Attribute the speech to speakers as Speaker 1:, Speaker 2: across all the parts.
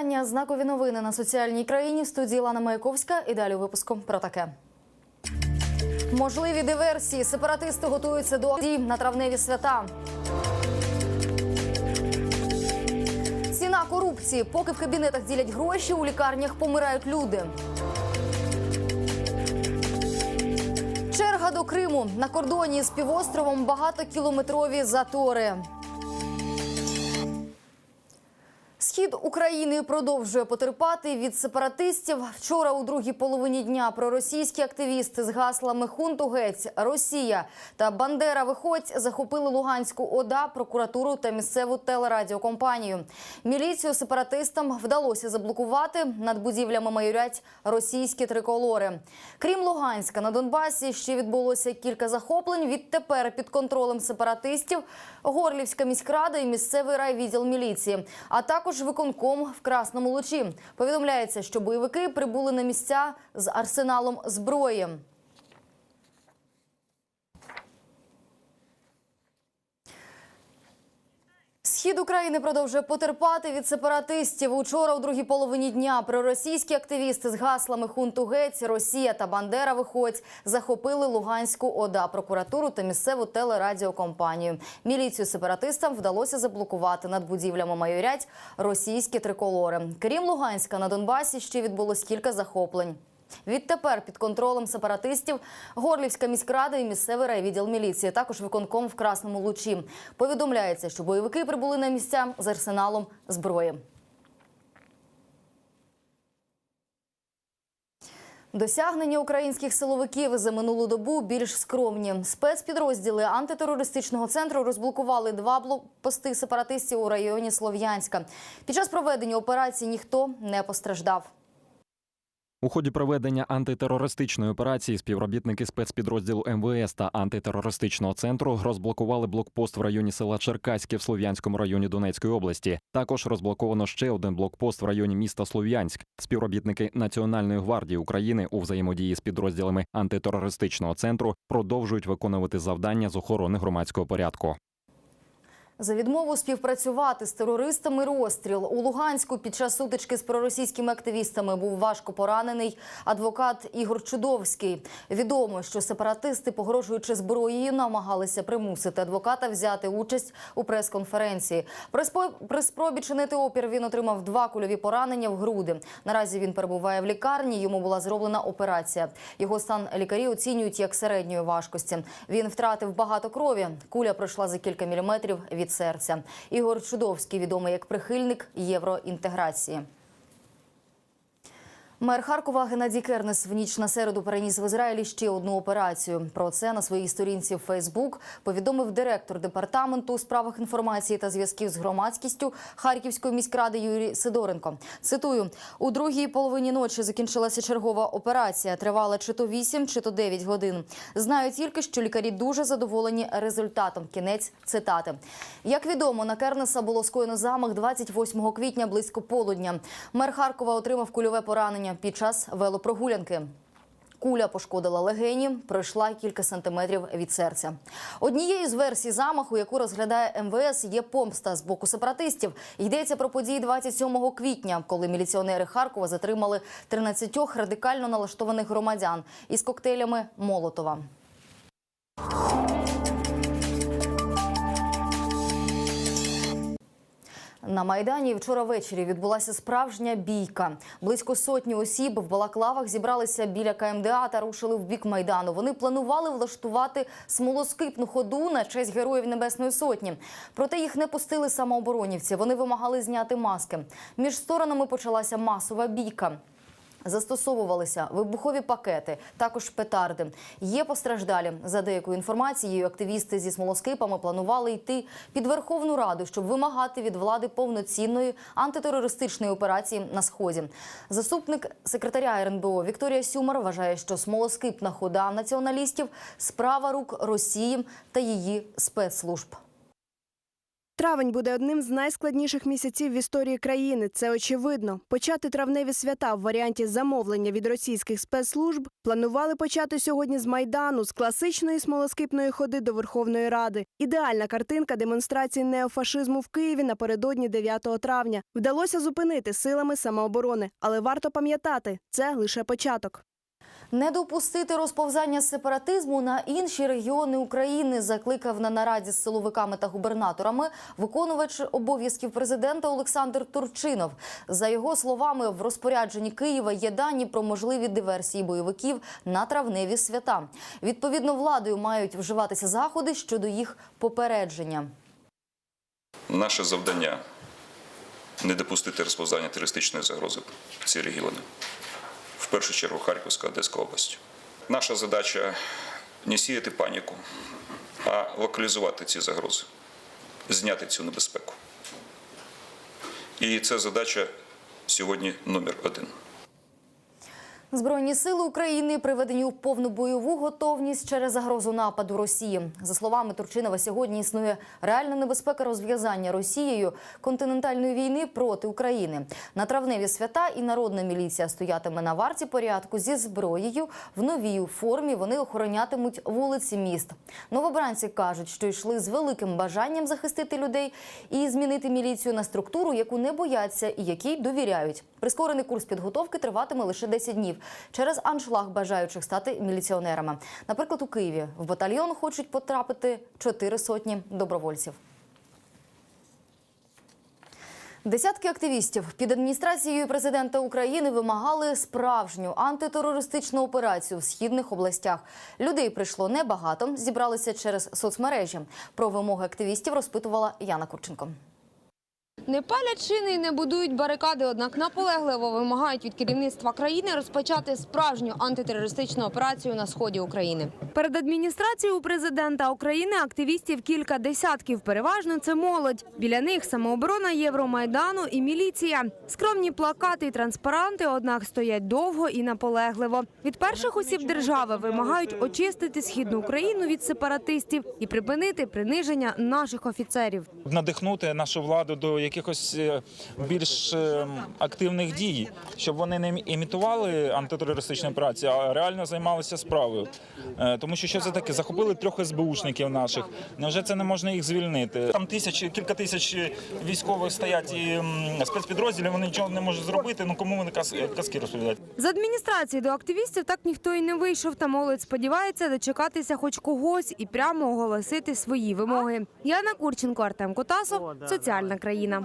Speaker 1: вітання. Знакові новини на соціальній країні. В студії Лана Маяковська. І далі у випуску про таке. Можливі диверсії. Сепаратисти готуються до дій на травневі свята. Ціна корупції. Поки в кабінетах ділять гроші, у лікарнях помирають люди. Черга до Криму. На кордоні з півостровом багатокілометрові затори. Схід України продовжує потерпати від сепаратистів. Вчора у другій половині дня проросійські активісти з гаслами «Хунту геть», Росія та Бандера виходь захопили Луганську ОДА, прокуратуру та місцеву телерадіокомпанію. Міліцію сепаратистам вдалося заблокувати. Над будівлями майорять російські триколори. Крім Луганська, на Донбасі ще відбулося кілька захоплень. Відтепер під контролем сепаратистів Горлівська міськрада і місцевий райвідділ міліції, а також виконком в Красному Лучі. Повідомляється, що бойовики прибули на місця з арсеналом зброї. Схід України продовжує потерпати від сепаратистів. Учора, у другій половині дня, проросійські активісти з гаслами «Хунту геть», Росія та Бандера виходь захопили Луганську ОДА, прокуратуру та місцеву телерадіокомпанію. Міліцію сепаратистам вдалося заблокувати над будівлями майорять російські триколори. Крім Луганська, на Донбасі ще відбулось кілька захоплень. Відтепер під контролем сепаратистів Горлівська міськрада і місцевий райвідділ міліції, також виконком в Красному Лучі. Повідомляється, що бойовики прибули на місця з арсеналом зброї. Досягнення українських силовиків за минулу добу більш скромні. Спецпідрозділи антитерористичного центру розблокували два блокпости сепаратистів у районі Слов'янська. Під час проведення операції ніхто не постраждав.
Speaker 2: У ході проведення антитерористичної операції співробітники спецпідрозділу МВС та антитерористичного центру розблокували блокпост в районі села Черкаське в Слов'янському районі Донецької області. Також розблоковано ще один блокпост в районі міста Слов'янськ. Співробітники Національної гвардії України у взаємодії з підрозділами антитерористичного центру продовжують виконувати завдання з охорони громадського порядку.
Speaker 1: За відмову співпрацювати з терористами розстріл у Луганську під час сутички з проросійськими активістами був важко поранений адвокат Ігор Чудовський. Відомо, що сепаратисти, погрожуючи зброєю, намагалися примусити адвоката взяти участь у прес-конференції. При спробі чинити опір він отримав два кульові поранення в груди. Наразі він перебуває в лікарні. Йому була зроблена операція. Його стан лікарі оцінюють як середньої важкості. Він втратив багато крові. Куля пройшла за кілька міліметрів від серця. Ігор Чудовський відомий як прихильник євроінтеграції. Мер Харкова Геннадій Кернес в ніч на середу переніс в Ізраїлі ще одну операцію. Про це на своїй сторінці в Фейсбук повідомив директор департаменту у справах інформації та зв'язків з громадськістю Харківської міськради Юрій Сидоренко. Цитую: у другій половині ночі закінчилася чергова операція. Тривала чи то 8, чи то 9 годин. Знаю тільки, що лікарі дуже задоволені результатом. Кінець цитати. Як відомо, на Кернеса було скоєно замах 28 квітня близько полудня. Мер Харкова отримав кульове поранення під час велопрогулянки. Куля пошкодила легені, пройшла кілька сантиметрів від серця. Однією з версій замаху, яку розглядає МВС, є помста з боку сепаратистів. Йдеться про події 27 квітня, коли міліціонери Харкова затримали 13 радикально налаштованих громадян із коктейлями Молотова. На майдані вчора ввечері відбулася справжня бійка. Близько сотні осіб в балаклавах зібралися біля КМДА та рушили в бік майдану. Вони планували влаштувати смолоскипну ходу на честь героїв Небесної Сотні. Проте їх не пустили самооборонівці. Вони вимагали зняти маски. Між сторонами почалася масова бійка. Застосовувалися вибухові пакети, також петарди. Є постраждалі. За деякою інформацією, активісти зі смолоскипами планували йти під Верховну Раду, щоб вимагати від влади повноцінної антитерористичної операції на сході. Заступник секретаря РНБО Вікторія Сюмар вважає, що смолоскипна хода націоналістів справа рук Росії та її спецслужб.
Speaker 3: Травень буде одним з найскладніших місяців в історії країни. Це очевидно. Почати травневі свята в варіанті замовлення від російських спецслужб планували почати сьогодні з майдану, з класичної смолоскипної ходи до Верховної Ради. Ідеальна картинка демонстрації неофашизму в Києві напередодні 9 травня. Вдалося зупинити силами самооборони, але варто пам'ятати, це лише початок.
Speaker 1: Не допустити розповзання сепаратизму на інші регіони України закликав на нараді з силовиками та губернаторами виконувач обов'язків президента Олександр Турчинов. За його словами, в розпорядженні Києва є дані про можливі диверсії бойовиків на травневі свята. Відповідно, владою мають вживатися заходи щодо їх попередження.
Speaker 4: Наше завдання не допустити розповзання терористичної загрози в ці регіони. Першу чергу Харківська, Одеська область. Наша задача не сіяти паніку, а локалізувати ці загрози, зняти цю небезпеку. І це задача сьогодні номер один.
Speaker 1: Збройні сили України приведені у повну бойову готовність через загрозу нападу Росії. За словами Турчинова, сьогодні існує реальна небезпека розв'язання Росією континентальної війни проти України. На травневі свята і народна міліція стоятиме на варті порядку зі зброєю в новій формі. Вони охоронятимуть вулиці міст. Новобранці кажуть, що йшли з великим бажанням захистити людей і змінити міліцію на структуру, яку не бояться і якій довіряють. Прискорений курс підготовки триватиме лише 10 днів через аншлаг бажаючих стати міліціонерами. Наприклад, у Києві в батальйон хочуть потрапити чотири сотні добровольців. Десятки активістів під адміністрацією президента України вимагали справжню антитерористичну операцію в східних областях. Людей прийшло небагато, зібралися через соцмережі. Про вимоги активістів розпитувала Яна Курченко.
Speaker 5: Не палять шини і не будують барикади, однак наполегливо вимагають від керівництва країни розпочати справжню антитерористичну операцію на сході України. Перед адміністрацією президента України активістів кілька десятків. Переважно це молодь. Біля них самооборона Євромайдану і міліція. Скромні плакати і транспаранти, однак стоять довго і наполегливо. Від перших осіб держави вимагають очистити східну Україну від сепаратистів і припинити приниження наших офіцерів.
Speaker 6: надихнути нашу владу до якихось е, більш е, активних дій, щоб вони не імітували антитерористичні операції, а реально займалися справою. Е, Тому що що це таке? Захопили трьох СБУшників наших. Невже це не можна їх звільнити? Там тисячі, кілька тисяч військових стоять і спецпідрозділів. Вони нічого не можуть зробити. Ну кому вони каз- казки розповідають?
Speaker 5: З адміністрації до активістів так ніхто і не вийшов. Та молодь сподівається дочекатися хоч когось і прямо оголосити свої вимоги. Яна Курченко, Артем Котасов, соціальна країна.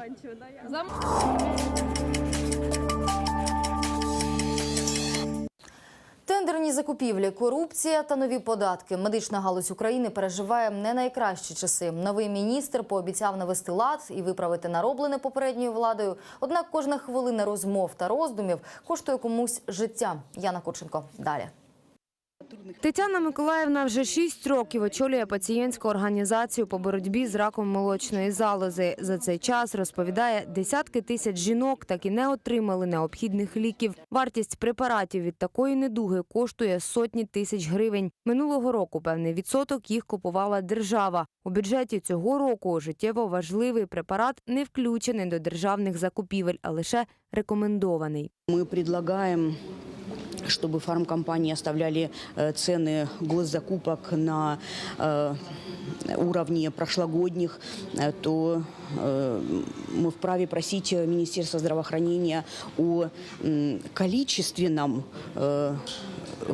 Speaker 1: Тендерні закупівлі, корупція та нові податки. Медична галузь України переживає не найкращі часи. Новий міністр пообіцяв навести лад і виправити нароблене попередньою владою. Однак кожна хвилина розмов та роздумів коштує комусь життя. Яна Курченко далі.
Speaker 5: Тетяна Миколаївна вже шість років очолює пацієнтську організацію по боротьбі з раком молочної залози. За цей час розповідає, десятки тисяч жінок так і не отримали необхідних ліків. Вартість препаратів від такої недуги коштує сотні тисяч гривень. Минулого року певний відсоток їх купувала держава. У бюджеті цього року життєво важливий препарат не включений до державних закупівель, а лише рекомендований.
Speaker 7: Мы предлагаем чтобы фармкомпании оставляли э, цены госзакупок на э, уровне прошлогодних, э, то э, мы вправе просить э, Министерство здравоохранения о м, количественном, э,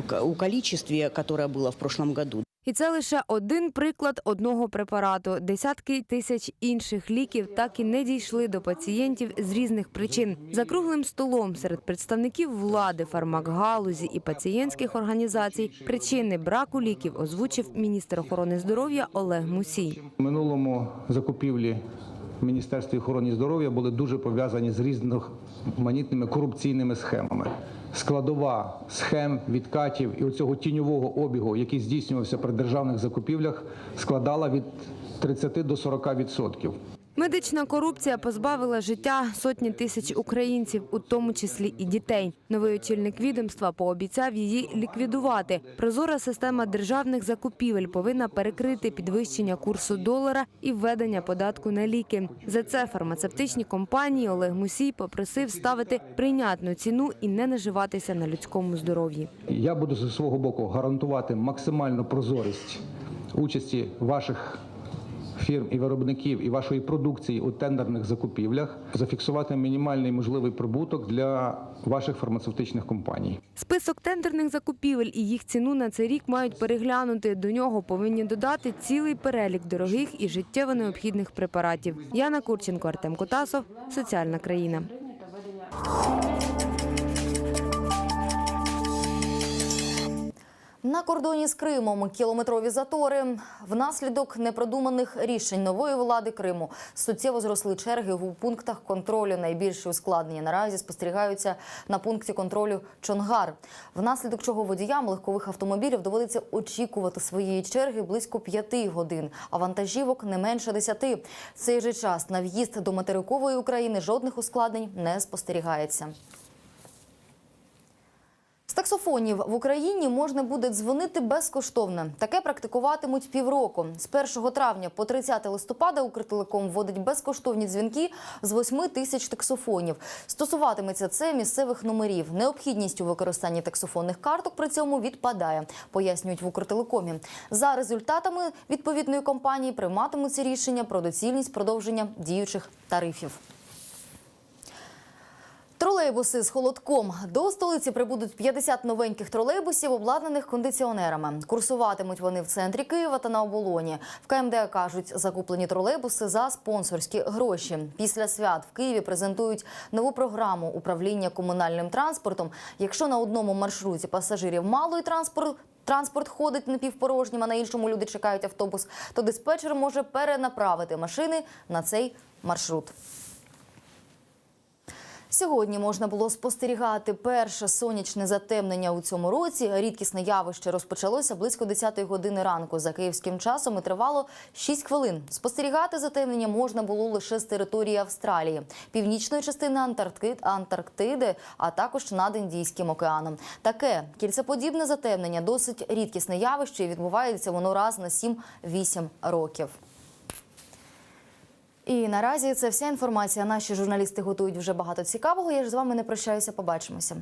Speaker 7: к- о количестве, которое было в прошлом году.
Speaker 5: І це лише один приклад одного препарату. Десятки тисяч інших ліків так і не дійшли до пацієнтів з різних причин. За круглим столом серед представників влади, фармакгалузі і пацієнтських організацій причини браку ліків озвучив міністр охорони здоров'я Олег Мусій.
Speaker 8: В минулому закупівлі Міністерстві охорони здоров'я були дуже пов'язані з різноманітними корупційними схемами. Складова схем, відкатів і оцього тіньового обігу, який здійснювався при державних закупівлях, складала від 30 до 40 відсотків.
Speaker 5: Медична корупція позбавила життя сотні тисяч українців, у тому числі і дітей. Новий очільник відомства пообіцяв її ліквідувати. Прозора система державних закупівель повинна перекрити підвищення курсу долара і введення податку на ліки. За це фармацевтичні компанії Олег Мусій попросив ставити прийнятну ціну і не наживатися на людському здоров'ї.
Speaker 8: Я буду зі свого боку гарантувати максимальну прозорість участі ваших фірм і виробників і вашої продукції у тендерних закупівлях, зафіксувати мінімальний можливий прибуток для ваших фармацевтичних компаній.
Speaker 5: Список тендерних закупівель і їх ціну на цей рік мають переглянути. До нього повинні додати цілий перелік дорогих і життєво необхідних препаратів. Яна Курченко, Артем Котасов, Соціальна країна.
Speaker 1: На кордоні з Кримом кілометрові затори. Внаслідок непродуманих рішень нової влади Криму суттєво зросли черги у пунктах контролю. Найбільші ускладнення наразі спостерігаються на пункті контролю Чонгар. Внаслідок чого водіям легкових автомобілів доводиться очікувати своєї черги близько п'яти годин, а вантажівок не менше десяти. Цей же час на в'їзд до материкової України жодних ускладнень не спостерігається. З таксофонів в Україні можна буде дзвонити безкоштовно. Таке практикуватимуть півроку. З 1 травня по 30 листопада Укртелеком вводить безкоштовні дзвінки з 8 тисяч таксофонів. Стосуватиметься це місцевих номерів. Необхідність у використанні таксофонних карток при цьому відпадає, пояснюють в Укртелекомі. За результатами відповідної компанії прийматимуться рішення про доцільність продовження діючих тарифів. Тролейбуси з холодком до столиці прибудуть 50 новеньких тролейбусів, обладнаних кондиціонерами. Курсуватимуть вони в центрі Києва та на оболоні. В КМДА кажуть, закуплені тролейбуси за спонсорські гроші. Після свят в Києві презентують нову програму управління комунальним транспортом. Якщо на одному маршруті пасажирів мало і транспорт. Транспорт ходить напівпорожнім, а на іншому люди чекають автобус, то диспетчер може перенаправити машини на цей маршрут. Сьогодні можна було спостерігати перше сонячне затемнення у цьому році. Рідкісне явище розпочалося близько 10-ї години ранку за київським часом і тривало 6 хвилин. Спостерігати затемнення можна було лише з території Австралії, північної частини Антарктид, Антарктиди, а також над Індійським океаном. Таке кільцеподібне затемнення досить рідкісне явище. і Відбувається воно раз на 7-8 років. І наразі це вся інформація. Наші журналісти готують вже багато цікавого. Я ж з вами не прощаюся. Побачимося.